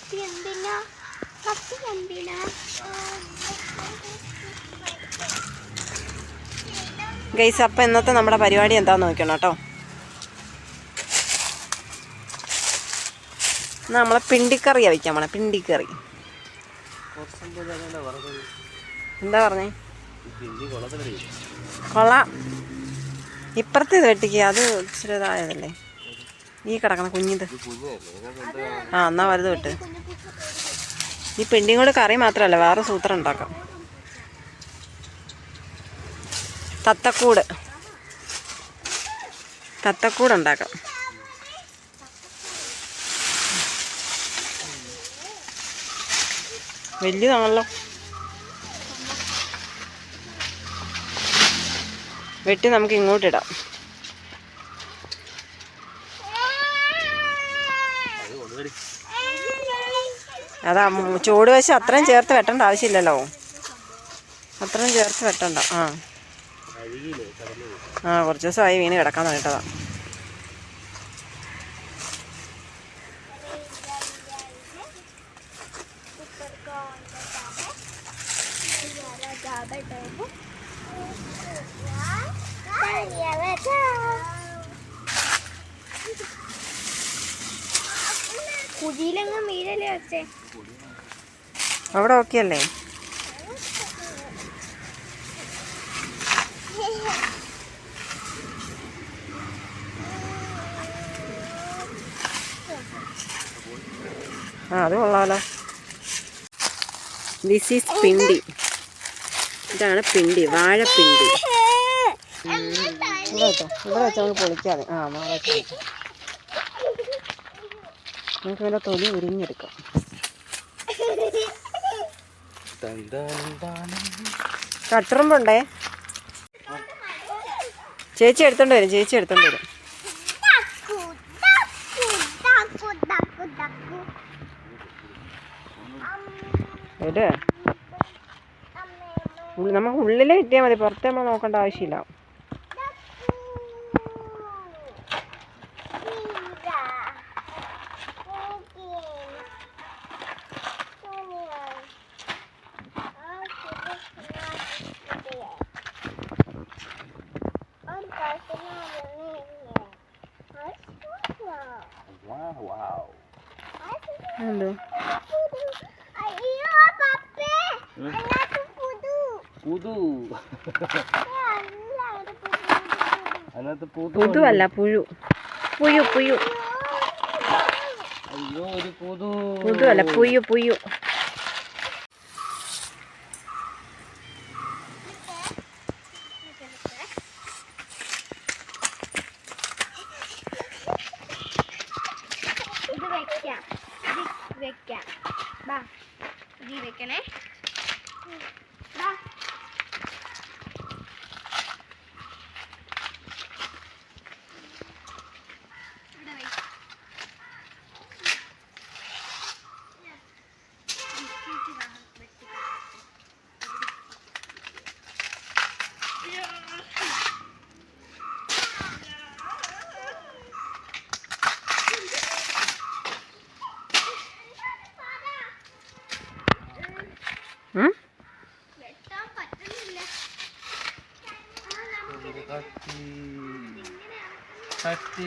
കത്തി എന്തിനാ കത്തി എന്തിനാ ഗൈസ് അപ്പം ഇന്നത്തെ നമ്മുടെ പരിപാടി എന്താന്ന് നോക്കണം കേട്ടോ. നമ്മളെ പിണ്ടിക്കറിയാണ് വയ്ക്കാൻ പോണേ പിണ്ടിക്കറി. എന്താ പറഞ്ഞേ? കൊള്ളാം ഇപ്പുറത്ത് ഇത് വെട്ടിക്കുക അത് ഇച്ചിരി ഇതായതല്ലേ? ഈ കിടക്കണം കുഞ്ഞിത്. ആ എന്നാ വലുത് വിട്ട്. ഈ പെണ്ടിയും കൂടെ കറി മാത്രമല്ല വേറെ സൂത്രം ഉണ്ടാക്കാം. തത്തക്കൂട്. തത്തക്കൂട് ഉണ്ടാക്കാം. വലിയതാണല്ലോ. വെട്ടി നമുക്ക് ഇങ്ങോട്ടിടാം അതാ ചൂട് വശം അത്രയും ചേർത്ത് വെട്ടേണ്ട ആവശ്യമില്ലല്ലോ. അത്രയും ചേർത്ത് വെട്ടണ്ട. ആ. ആ കുറച്ച് ദിവസമായി വീണ് കിടക്കാൻ തുടങ്ങിട്ടതാ വീഴല്ലേ അവിടെ ഓക്കെ അല്ലേ ആ അത് കൊള്ളാമല്ലോ ദിസ് ഈസ് പിണ്ടി. ഇതാണ് പിണ്ടി വാഴപ്പിണ്ടി. ഇവിടെ വെച്ചോ ഇവിടെ വെച്ചോ നമുക്ക് പൊളിക്കാതെ. ആ നാളെ പൊളിക്കാം. നമുക്ക് ഇതിന്റെ തൊലി ഉരിഞ്ഞെടുക്കാം. കട്ടറുമ്പുണ്ടേ? ചേച്ചി എടുത്തോണ്ട് വരും ചേച്ചി എടുത്തോണ്ട് വരും. നമുക്ക് ഉള്ളിൽ കിട്ടിയാൽ മതി പുറത്ത് നമ്മൾ നോക്കേണ്ട ആവശ്യമില്ല. എന്തോ? അയ്യോ പപ്പേ. അതിനകത്ത് പുതു. പുതു. അല്ല ഒരു പുതു പുഴു. പുതു. അല്ല പുഴു പുയു പുയു അയ്യോ ഒരു പുതു പുതുവല്ല പുയു പുയു ഇത് വെക്കാം ഇത് വെക്കാം ബാ ഇത് നമുക്ക് കത്തി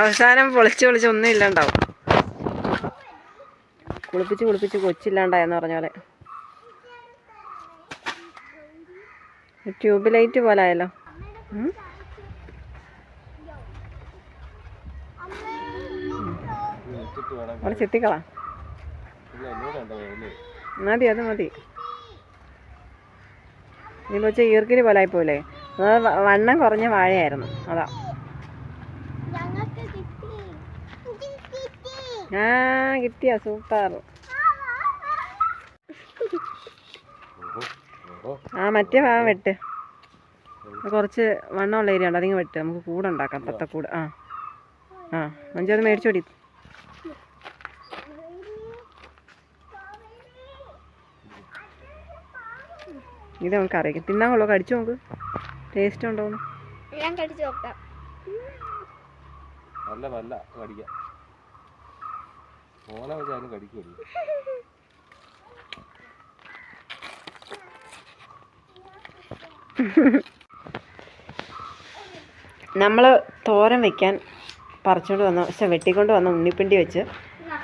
അവസാനം പൊളിച്ച് പൊളിച്ച് ഒന്നും ഇല്ലാണ്ടാവും. കുളിപ്പിച്ച് കുളിപ്പിച്ച് കൊച്ചില്ലാണ്ടായെന്ന് പറഞ്ഞ പോലെ. ട്യൂബ് ലൈറ്റ് പോലെ ആയല്ലോ അവിടെ ചെത്തിക്കളാ. മതി അത് മതി. നീ വെച്ചാൽ ഈർക്കിരി പോലെ ആയിപ്പോലെ അത് വണ്ണം കുറഞ്ഞ വാഴയായിരുന്നു. അതാ. ആ കിട്ടിയ. സൂപ്പർ. ആ മറ്റേ ഭാഗം വെട്ട്. കുറച്ച് വണ്ണമുള്ള ഏരിയ ഉണ്ട്. അതിങ്ങ് വെട്ട്. നമുക്ക് കൂടുണ്ടാക്കാം പത്തക്കൂട്. ആ. ആ മഞ്ചു മേടിച്ചോടി ഇത് നമുക്ക് അറിയാം. തിന്നാൻ കൊള്ളോ കടിച്ചു നോക്ക് ടേസ്റ്റ് ഉണ്ടോന്ന് ഞാൻ കടിച്ചു നോക്കാം. നല്ല നല്ല കടിക്കാം. ഓനെ വെച്ചാലും കടിക്കുമല്ലോ നമ്മൾ തോരൻ വെക്കാൻ പറിച്ചുകൊണ്ട് വന്ന പക്ഷെ വെട്ടിക്കൊണ്ട് വന്ന ഉണ്ണിപ്പിണ്ടി വെച്ച്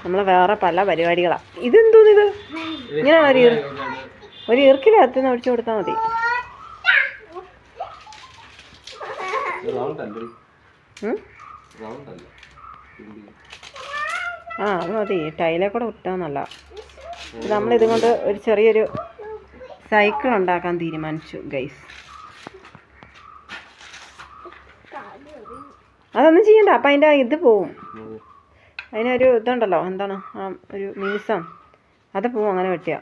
നമ്മൾ വേറെ പല പരിപാടികളാണ് ഇതെന്തോന്നിത്? ഇങ്ങനെ ഇങ്ങനെയാണോ ഒരു ഈർ നിന്ന് ഒഴിച്ചു കൊടുത്താൽ മതി. ആ അത് മതി. ടൈലെ കൂടെ വിട്ടാന്നല്ല നമ്മൾ കൊണ്ട് ഒരു ചെറിയൊരു സൈക്കിൾ ഉണ്ടാക്കാൻ തീരുമാനിച്ചു ഗൈസ് അതൊന്നും ചെയ്യണ്ട. അപ്പം അതിന്റെ ഇത് പോവും. അതിനൊരു ഇതുണ്ടല്ലോ. എന്താണ്? ആ ഒരു മീസം അത് പോവും അങ്ങനെ വെട്ടിയ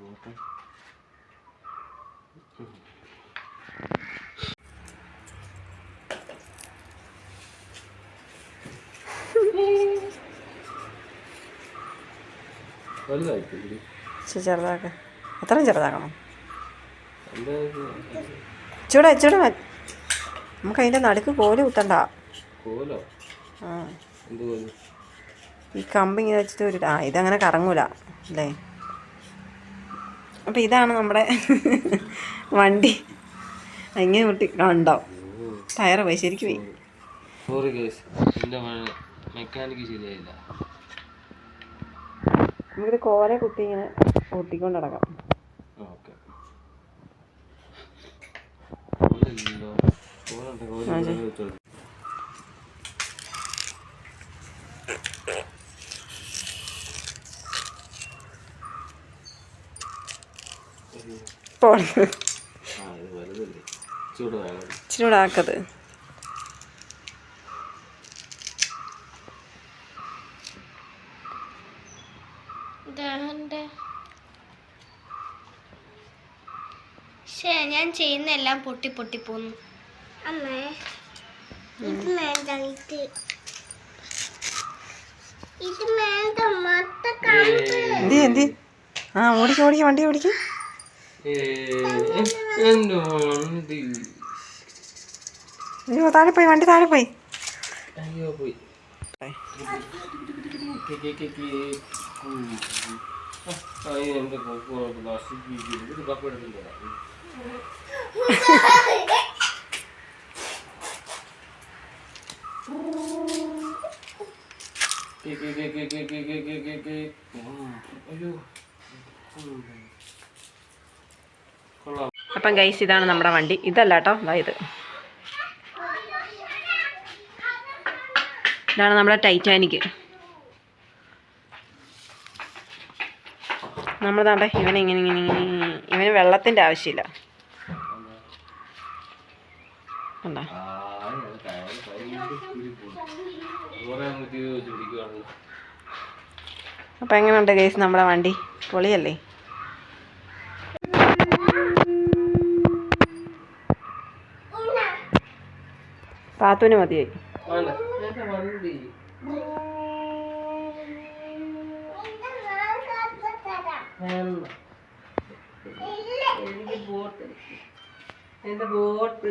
നോക്കാം. വലുതായിട്ടില്ലേ ചെറുതാക്ക. അത്രയും ചെറുതാക്കണം. ചൂടാ ചൂട. നമുക്ക് അതിന്റെ നടുക്ക് കോൽ കുത്തണ്ട. ഈ കമ്പ് ഇങ്ങനെ വെച്ചിട്ട് ഒരു ആ ഇതങ്ങനെ കറങ്ങൂല. അല്ലേ? അപ്പം ഇതാണ് നമ്മുടെ വണ്ടി. ഇങ്ങനെ കുട്ടി കണ്ടോ ടയറ് പോയി ശരിക്കും പോയി. സോറി മെക്കാനിക്ക് ശരിയായില്ല. നമുക്കിത് കോല കുത്തി ഇങ്ങനെ ഓട്ടിക്കൊണ്ട് നടക്കാം ഓക്കെ കോലില്ലല്ലോ കോലുണ്ട് കോൽ വെച്ചോളൂ ഇപ്പോൾ ആ ഇത് വലുതല്ലേ ചൂട് വേണം ഇച്ചിരി കൂടെ ആക്കത് ശേ ഞാൻ ചെയ്യുന്ന എല്ലാം പൊട്ടി പൊട്ടി പോന്നു അമ്മേ ഇത് വേണ്ട ഇത് ഇത് വേണ്ട മൊത്ത എന്തി എന്തി ആ ഓടിക്ക് ഓടിക്ക് വണ്ടി ഓടിക്ക് അയ്യോ താഴെ പോയി വണ്ടി താഴെ പോയി അയ്യോ പോയി. ആ, എന്റെ. ഇത് അപ്പം ഗൈസ് ഇതാണ് നമ്മുടെ വണ്ടി. ഇതല്ല കേട്ടോ അതായത് ഇതാണ് നമ്മുടെ ടൈറ്റാനിക്ക് നമ്മൾ താണ്ടെ ഇവനെ ഇങ്ങനെ ഇങ്ങനെ ഇവന് വെള്ളത്തിന്റെ ആവശ്യമില്ല. കണ്ടോ? അപ്പം എങ്ങനെയുണ്ട് കേസ് നമ്മുടെ വണ്ടി? പൊളിയല്ലേ? പാത്തുവിന് മതിയായി. എന്റെ ബോട്ട് എന്റെ ബോട്ട്